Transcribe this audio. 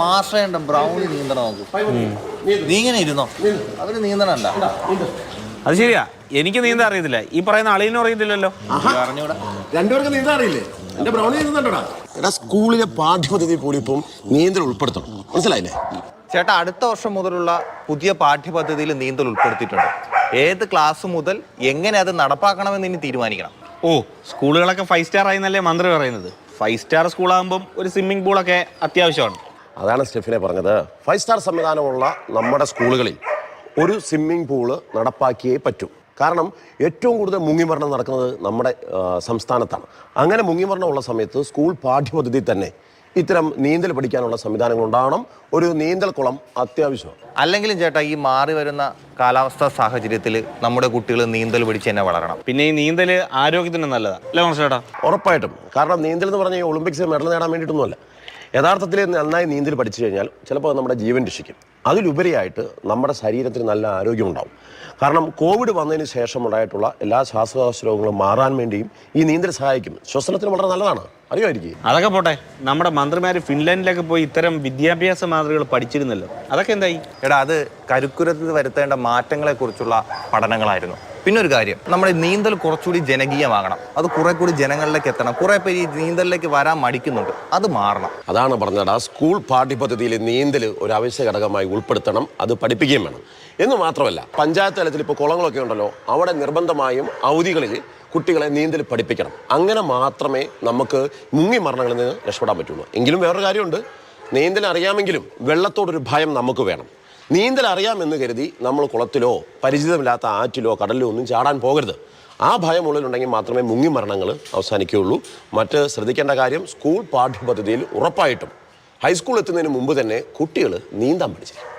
Master brownie നീന്തണം നോക്ക്. നീ ഇങ്ങനെ ഇരുന്നോ? അവർ നീന്തണല്ല. അത് ശരിയാ. എനിക്ക് നീന്താൻ അറിയത്തില്ല. ഈ പറയുന്ന അളിയനും അറിയത്തില്ലല്ലോ. അറിഞ്ഞൂടാ. രണ്ടുപേർക്ക് നീന്താൻ അറിയില്ലേ? എന്റെ ബ്രൗണി നീന്തുണ്ടോടാ എടാ സ്കൂളിലെ പാഠ്യപദ്ധതി കൂടി ഇപ്പം നീന്തൽ ഉൾപ്പെടുത്തണം. മനസ്സിലായില്ലേ? ചേട്ടാ അടുത്ത വർഷം മുതലുള്ള പുതിയ പാഠ്യപദ്ധതിയിൽ നീന്തൽ ഉൾപ്പെടുത്തിയിട്ടുണ്ട്. ഏത് ക്ലാസ് മുതൽ എങ്ങനെ അത് നടപ്പാക്കണമെന്ന് ഇനി തീരുമാനിക്കണം. ഓ സ്കൂളുകളൊക്കെ ഫൈവ് സ്റ്റാർ ആയിന്നല്ലേ മന്ത്രി പറയുന്നത്? ഫൈവ് സ്റ്റാർ സ്കൂളാകുമ്പം ഒരു സ്വിമ്മിംഗ് പൂളൊക്കെ അത്യാവശ്യമാണ്. അതാണ് സ്റ്റെഫിനെ പറഞ്ഞത്. ഫൈവ് സ്റ്റാർ സംവിധാനമുള്ള നമ്മുടെ സ്കൂളുകളിൽ ഒരു സ്വിമ്മിംഗ് പൂൾ നടപ്പാക്കിയേ പറ്റൂ. കാരണം ഏറ്റവും കൂടുതൽ മുങ്ങിമരണം നടക്കുന്നത് നമ്മുടെ സംസ്ഥാനത്താണ്. അങ്ങനെ മുങ്ങിമരണം ഉള്ള സമയത്ത് സ്കൂൾ പാഠ്യപദ്ധതി തന്നെ ഇത്തരം നീന്തൽ പഠിക്കാനുള്ള സംവിധാനങ്ങൾ ഉണ്ടാവണം. ഒരു നീന്തൽ കുളം അത്യാവശ്യമാണ്. അല്ലെങ്കിലും ചേട്ടാ ഈ മാറി വരുന്ന കാലാവസ്ഥാ സാഹചര്യത്തിൽ നമ്മുടെ കുട്ടികൾ നീന്തൽ പിടിച്ച് തന്നെ വളരണം. പിന്നെ ഈ നീന്തൽ ആരോഗ്യത്തിന് നല്ലതാണ് അല്ലേ ചേട്ടാ ഉറപ്പായിട്ടും. കാരണം നീന്തൽ എന്ന് പറഞ്ഞാൽ ഈ ഒളിമ്പിക്സ് മെഡൽ നേടാൻ വേണ്ടിയിട്ടൊന്നുമല്ല. യഥാർത്ഥത്തിൽ നന്നായി നീന്തൽ പഠിച്ചു കഴിഞ്ഞാൽ ചിലപ്പോൾ നമ്മുടെ ജീവൻ രക്ഷിക്കും. അതിലുപരിയായിട്ട് നമ്മുടെ ശരീരത്തിന് നല്ല ആരോഗ്യം ഉണ്ടാവും. കാരണം കോവിഡ് വന്നതിന് ശേഷം ഉണ്ടായിട്ടുള്ള എല്ലാ ശ്വാസകോശ രോഗങ്ങളും മാറാൻ വേണ്ടിയും ഈ നീന്തൽ സഹായിക്കും. ശ്വസനത്തിന് വളരെ നല്ലതാണ്. അറിയുമായിരിക്കും അതൊക്കെ പോട്ടെ. നമ്മുടെ മന്ത്രിമാർ ഫിൻലാൻഡിലൊക്കെ പോയി ഇത്തരം വിദ്യാഭ്യാസ മാതൃകകൾ പഠിച്ചിരുന്നല്ലോ. അതൊക്കെ എന്തായി? എടാ അത് കരിക്കുരത്തിൽ വരുത്തേണ്ട മാറ്റങ്ങളെക്കുറിച്ചുള്ള പഠനങ്ങളായിരുന്നു. പിന്നെ ഒരു കാര്യം നമ്മുടെ നീന്തൽ കുറച്ചുകൂടി ജനകീയമാകണം. അത് കുറെ കൂടി ജനങ്ങളിലേക്ക് എത്തണം. കുറെ പേര് ഈ നീന്തലിലേക്ക് വരാൻ മടിക്കുന്നുണ്ട്. അത് മാറണം. അതാണ് പറഞ്ഞത്. ആ സ്കൂൾ പാഠ്യപദ്ധതിയിൽ നീന്തൽ ഒരു അവശ്യ ഘടകമായി ഉൾപ്പെടുത്തണം. അത് പഠിപ്പിക്കുകയും വേണം. എന്ന് മാത്രമല്ല പഞ്ചായത്ത് തലത്തിൽ ഇപ്പോൾ കുളങ്ങളൊക്കെ ഉണ്ടല്ലോ അവിടെ നിർബന്ധമായും അവധികളിൽ കുട്ടികളെ നീന്തൽ പഠിപ്പിക്കണം. അങ്ങനെ മാത്രമേ നമുക്ക് മുങ്ങി മരണങ്ങളിൽ നിന്ന് രക്ഷപ്പെടാൻ പറ്റുള്ളൂ. എങ്കിലും വേറൊരു കാര്യമുണ്ട്. നീന്തൽ അറിയാമെങ്കിലും വെള്ളത്തോടൊരു ഭയം നമുക്ക് വേണം. നീന്തൽ അറിയാമെന്ന് കരുതി നമ്മൾ കുളത്തിലോ പരിചിതമില്ലാത്ത ആറ്റിലോ കടലിലോ ഒന്നും ചാടാൻ പോകരുത്. ആ ഭയം ഉള്ളിലുണ്ടെങ്കിൽ മാത്രമേ മുങ്ങി മരണങ്ങൾ അവസാനിക്കുകയുള്ളൂ. മറ്റ് ശ്രദ്ധിക്കേണ്ട കാര്യം സ്കൂൾ പാഠ്യപദ്ധതിയിൽ ഉറപ്പായിട്ടും. ഹൈസ്കൂൾ എത്തുന്നതിന് മുമ്പ് തന്നെ കുട്ടികൾ നീന്താൻ പഠിച്ചിരിക്കും